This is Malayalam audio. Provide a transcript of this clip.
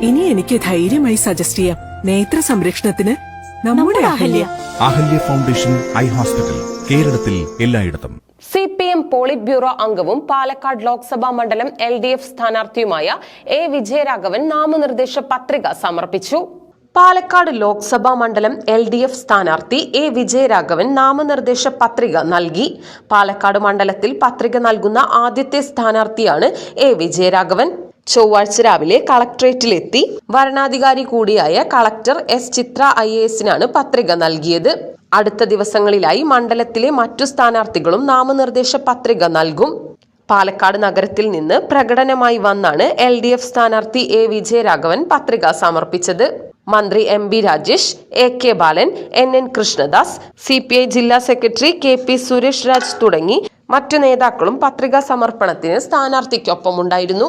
ഇനി എനിക്ക് ധൈര്യമായി സജസ്റ്റ് ചെയ്യാം. നേത്ര സംരക്ഷണത്തിന് നമ്മുടെ Ahalya. Ahalya. Foundation eye hospital കേരളത്തിൽ എല്ലായിടത്തും. C P M politburo അംഗവും പാലക്കാട് ലോക്സഭാ മണ്ഡലം എൽ ഡി എഫ് സ്ഥാനാർത്ഥിയുമായ എ വിജയരാഘവൻ നാമനിർദ്ദേശ പത്രിക സമർപ്പിച്ചു. പാലക്കാട് ലോക്സഭാ മണ്ഡലം എൽ ഡി എഫ് സ്ഥാനാർത്ഥി എ വിജയരാഘവൻ നാമനിർദ്ദേശ പത്രിക നൽകി. പാലക്കാട് മണ്ഡലത്തിൽ പത്രിക നൽകുന്ന ആദ്യത്തെ സ്ഥാനാർത്ഥിയാണ് എ വിജയരാഘവൻ. ചൊവ്വാഴ്ച രാവിലെ കളക്ട്രേറ്റിലെത്തി വരണാധികാരി കൂടിയായ കളക്ടർ എസ് ചിത്ര ഐ എസിനാണ് പത്രിക നൽകിയത്. അടുത്ത ദിവസങ്ങളിലായി മണ്ഡലത്തിലെ മറ്റു സ്ഥാനാർത്ഥികളും നാമനിർദ്ദേശ പത്രിക നൽകും. പാലക്കാട് നഗരത്തിൽ നിന്ന് പ്രകടനമായി വന്നാണ് എൽ ഡി എഫ് സ്ഥാനാർത്ഥി എ വിജയരാഘവൻ പത്രിക സമർപ്പിച്ചത്. മന്ത്രി M B Rajesh A K Balan N N Krishnadas C P I ജില്ലാ secretary K P Suresh Raj തുടങ്ങി മറ്റു നേതാക്കളും പത്രികാ സമർപ്പണത്തിന് സ്ഥാനാർത്ഥിക്കൊപ്പമുണ്ടായിരുന്നു.